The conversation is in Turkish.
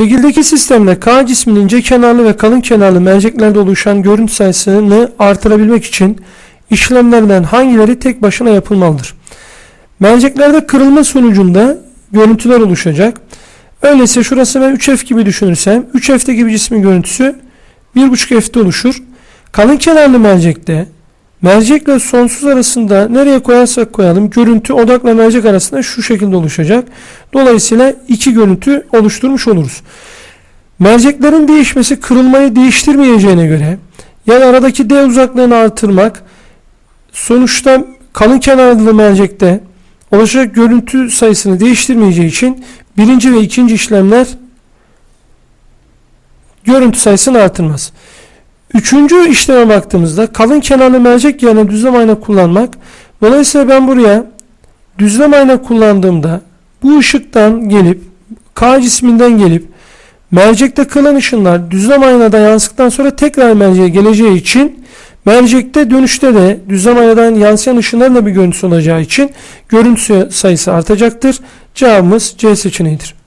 Şekildeki sistemde K cisminin ince kenarlı ve kalın kenarlı merceklerde oluşan görüntü sayısını artırabilmek için işlemlerden hangileri tek başına yapılmalıdır? Merceklerde kırılma sonucunda görüntüler oluşacak. Öyleyse şurası ben 3F gibi düşünürsem 3F'te bir cismin görüntüsü 1.5F'te oluşur. Kalın kenarlı mercekte mercekle sonsuz arasında nereye koyarsak koyalım görüntü odakla mercek arasında şu şekilde oluşacak. Dolayısıyla iki görüntü oluşturmuş oluruz. Merceklerin değişmesi kırılmayı değiştirmeyeceğine göre yani aradaki D uzaklığını artırmak sonuçta kalın kenarlı mercekte oluşacak görüntü sayısını değiştirmeyeceği için birinci ve ikinci işlemler görüntü sayısını artırmaz. Üçüncü işleme baktığımızda kalın kenarlı mercek yerine düzlem ayna kullanmak. Dolayısıyla ben buraya düzlem ayna kullandığımda bu ışıktan gelip K cisminden gelip mercekte kalan ışınlar düzlem aynada yansıdıktan sonra tekrar merceğe geleceği için mercekte dönüşte de düzlem aynadan yansıyan ışınların da bir görüntüsü olacağı için görüntü sayısı artacaktır. Cevabımız C seçeneğidir.